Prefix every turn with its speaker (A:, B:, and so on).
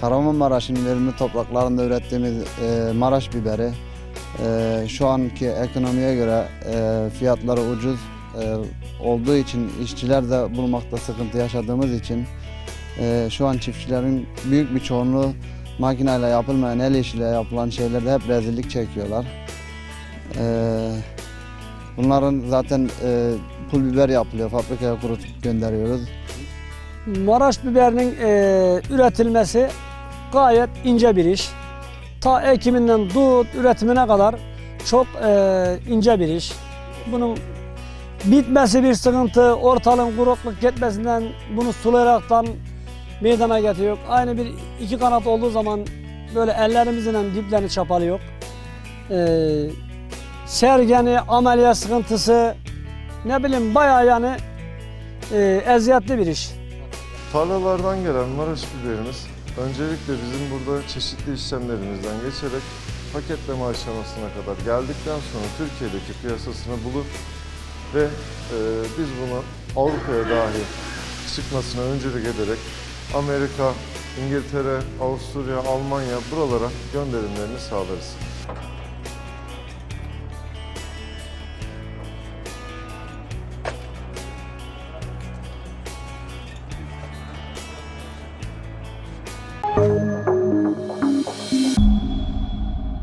A: Kahramanmaraş'ın verimli topraklarında ürettiğimiz e, Maraş biberi e, şu anki ekonomiye göre e, fiyatları ucuz e, olduğu için işçiler de bulmakta sıkıntı yaşadığımız için e, şu an çiftçilerin büyük bir çoğunluğu makineyle yapılmayan el işiyle yapılan şeylerde hep rezillik çekiyorlar. E, bunların zaten pul biber yapılıyor, fabrikaya kurutup gönderiyoruz.
B: Maraş biberinin üretilmesi gayet ince bir iş. Ta ekiminden tut üretimine kadar çok e, ince bir iş. Bunun bitmesi bir sıkıntı, ortalığın kurukluk gitmesinden bunu sulayaraktan meydana getiriyor. Aynı bir iki kanat olduğu zaman böyle ellerimizle diplerini çapalıyor. E, sergeni, ameliyat sıkıntısı ne bileyim bayağı yani e, eziyetli bir iş.
C: Tarlalardan gelen Maraş biberimiz öncelikle bizim burada çeşitli işlemlerimizden geçerek paketleme aşamasına kadar geldikten sonra Türkiye'deki piyasasını bulur ve e, biz bunu Avrupa'ya dahi çıkmasına öncülük ederek Amerika, İngiltere, Avusturya, Almanya buralara gönderimlerini sağlarız.